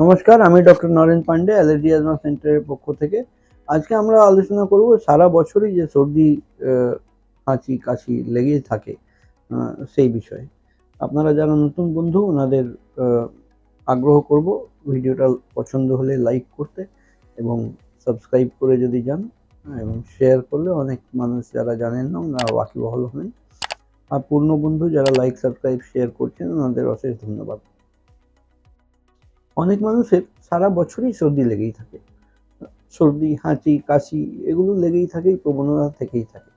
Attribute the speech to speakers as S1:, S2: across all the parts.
S1: নমস্কার, আমি doctor Naren Pandey, allergy asthma সেন্টারের পক্ষ থেকে। আজকে আমরা আলোচনা করব সারা বছরই যে সর্দি হাঁচি কাশি লেগেই থাকে সেই বিষয়ে। আপনারা যারা নতুন বন্ধু, ওনাদের আগ্রহ করব ভিডিওটা পছন্দ হলে লাইক করতে এবং সাবস্ক্রাইব করে যদি যান এবং শেয়ার করলে অনেক মানুষ যারা জানেন না, ওনারা ওয়াকিবহল হবেন। আর পূর্ণ বন্ধু যারা লাইক, সাবস্ক্রাইব, শেয়ার করছেন, ওনাদের অশেষ ধন্যবাদ। অনেক মানুষের সারা বছরই সর্দি লেগেই থাকে। সর্দি, হাঁচি, কাশি এগুলো লেগেই থাকে প্রবণতা থেকেই থাকে।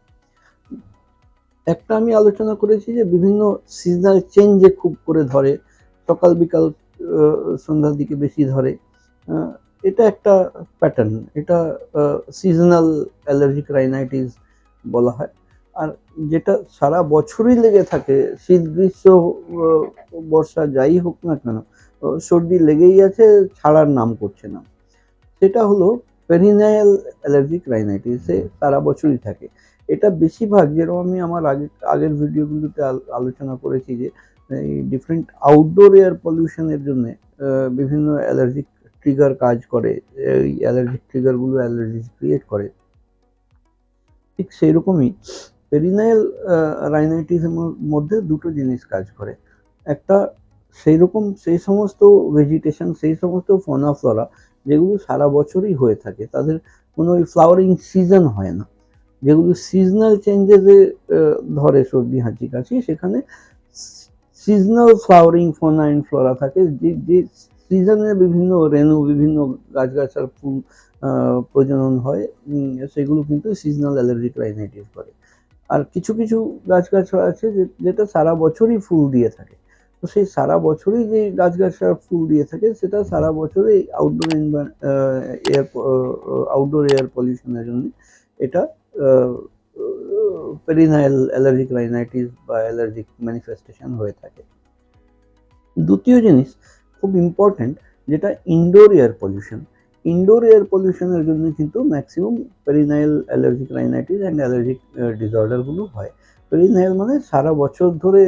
S1: একটা আমি আলোচনা করেছি যে বিভিন্ন সিজনাল চেঞ্জে খুব করে ধরে, সকাল, বিকাল সন্ধ্যার দিকে বেশি ধরে। এটা একটা প্যাটার্ন এটা সিজনাল অ্যালার্জিক রাইনাইটিস বলা হয়। আর যেটা সারা বছরই লেগে থাকে, শীত, গ্রীষ্ম বর্ষা, যাই হোক না কেন সর্দি লেগেই আছে, ছাড়ার নাম করছে না। সেটা হলো পেরিনায়াল অ্যালার্জিক রাইনাইটিসে সারা বছরই থাকে। এটা বেশিরভাগ, যেরকম আমি আমার আগে, আগের ভিডিওগুলোতে আলোচনা করেছি যে, এই ডিফারেন্ট আউটডোর এয়ার পলিউশনের জন্য বিভিন্ন অ্যালার্জিক ট্রিগার কাজ করে, এই অ্যালার্জিক ট্রিগারগুলো অ্যালার্জি ক্রিয়েট করে। ঠিক সেই রকমই পেরিনায়াল রাইনাইটিসের মধ্যে দুটো জিনিস কাজ করে। একটা সেই রকম, সেই সমস্ত ভেজিটেশন সেই সমস্ত ফোনা ফ্লোরা যেগুলো সারা বছরই হয়ে থাকে, তাদের কোনো ওই ফ্লাওয়ারিং সিজন হয় না। যেগুলো সিজনাল চেঞ্জেসে ধরে সর্দি, হাঁচি, কাশি, সেখানে সিজনাল ফ্লাওয়ারিং ফোনা ফ্লোরা থাকে, যে যে সিজনে বিভিন্ন রেণু, বিভিন্ন গাছগাছার ফুল প্রজনন হয় সেগুলো কিন্তু সিজনাল অ্যালার্জিক রাইনাইটিস করে। আর কিছু কিছু গাছগাছড়া আছে যেটা সারা বছরই ফুল দিয়ে থাকে। তো সেই সারা বছরই যে গাছগাছড়া ফুল দিয়ে থাকে, সেটা সারা বছরই আউটডোর এয়ার আউটডোর এয়ার পলিউশনের জন্য এটা পেরিনায়াল অ্যালার্জিক রাইনাইটিস বা অ্যালার্জিক ম্যানিফেস্টেশন হয়ে থাকে। দ্বিতীয় জিনিস খুব ইম্পর্ট্যান্ট যেটা indoor air pollution indoor air পলিউশনের জন্য কিন্তু maximum perennial allergic rhinitis and allergic ডিসঅর্ডারগুলো হয়। পেরিনাইল মানে সারা বছর ধরে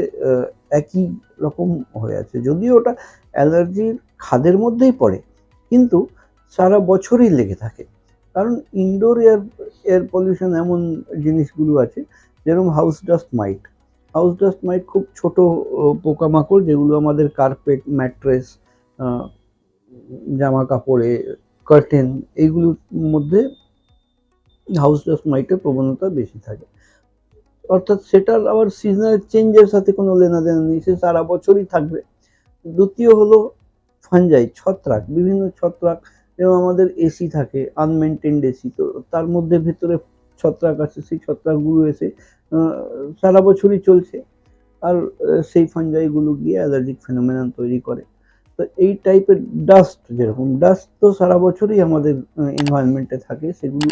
S1: একই রকম হয়ে আছে। যদিও ওটা অ্যালার্জির খাদের মধ্যেই পড়ে, কিন্তু সারা বছরই লেগে থাকে। কারণ ইনডোর এয়ার এয়ার পলিউশন এমন জিনিসগুলো আছে, যেরকম house dust mite house dust mite খুব ছোট পোকামাকড় যেগুলো আমাদের কার্পেট ম্যাট্রেস জামা কাপড়ে কার্টেন এইগুলোর মধ্যে হাউস ডাস্ট মাইটের প্রবণতা বেশি থাকে। অর্থাৎ সেটার আবার সিজনাল চেঞ্জের সাথে কোনো লেনাদেনা নেই, সে সারা বছরই থাকবে। দ্বিতীয় হলো ফাঞ্জাই ছত্রাক, বিভিন্ন ছত্রাক, যেমন আমাদের এসি থাকে আনমেনটেন্ড এসি তো তার মধ্যে ভেতরে ছত্রাক আছে, সেই ছত্রাকগুলো এসে সারা বছরই চলছে। আর সেই ফাঞ্জাইগুলো গিয়ে অ্যালার্জিক ফেনোমেনন তৈরি করে। তো এই টাইপের ডাস্ট যেরকম ডাস্ট তো সারা বছরই আমাদের এনভায়রনমেন্টে থাকে, সেগুলো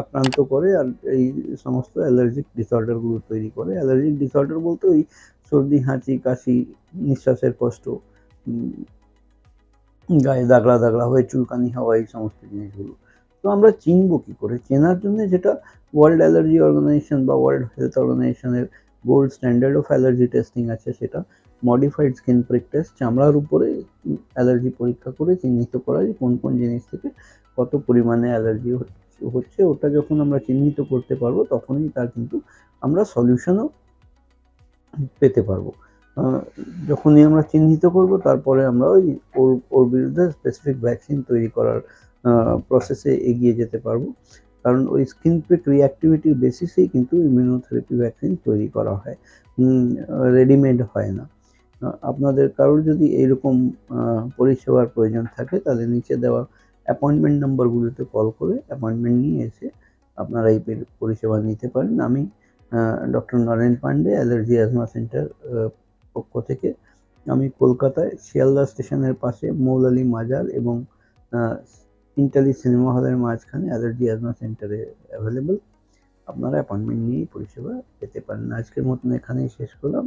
S1: আক্রান্ত করে আর এই সমস্ত অ্যালার্জিক ডিসঅর্ডারগুলো তৈরি করে। অ্যালার্জিক ডিসঅর্ডার বলতে ওই সর্দি, হাঁচি, কাশি, নিঃশ্বাসের কষ্ট গায়ে দাগড়া দাগড়া হয়ে, চুলকানি হওয়া, এই সমস্ত জিনিসগুলো। তো আমরা চিনবো কী করে? চেনার জন্য যেটা ওয়ার্ল্ড অ্যালার্জি অর্গানাইজেশন বা ওয়ার্ল্ড হেলথ অর্গানাইজেশনের gold standard of allergy testing আছে সেটা। মডিফাইড স্কিন প্রিক টেস্ট চামড়ার উপরে অ্যালার্জি পরীক্ষা করে চিহ্নিত করা যে কোন কোন জিনিস থেকে কত পরিমাণে অ্যালার্জি হচ্ছে ওটা যখন আমরা চিহ্নিত করতে পারব, তখনই তার কিন্তু আমরা সলিউশনও পেতে পারব। যখনই আমরা চিহ্নিত করব, তারপরে আমরা ওই ওর ওর বিরুদ্ধে স্পেসিফিক ভ্যাকসিন তৈরি করার প্রসেসে এগিয়ে যেতে পারব। কারণ ওই স্কিন প্রিক রিঅ্যাক্টিভিটির বেসিসেই কিন্তু ইমিউনোথেরাপি ভ্যাকসিন তৈরি করা হয়। রেডিমেড হয় না। আপনাদের কারোর যদি এইরকম পরিষেবার প্রয়োজন থাকে তাহলে নিচে দেওয়া অ্যাপয়েন্টমেন্ট নাম্বারগুলোতে কল করে অ্যাপয়েন্টমেন্ট নিয়ে এসে আপনারা এই পরিষেবা নিতে পারেন। আমি doctor Naren Pandey allergy asthma centre পক্ষ থেকে আমি কলকাতায় শিয়ালদা স্টেশনের পাশে মৌলালি মাজার এবং ইন্টালি সিনেমা হলের মাঝখানে অ্যালার্জি অ্যাজমা সেন্টারে অ্যাভেলেবল আপনারা অ্যাপয়েন্টমেন্ট নিয়েই পরিষেবা পেতে পারেন। আজকের মতন এখানেই শেষ করলাম।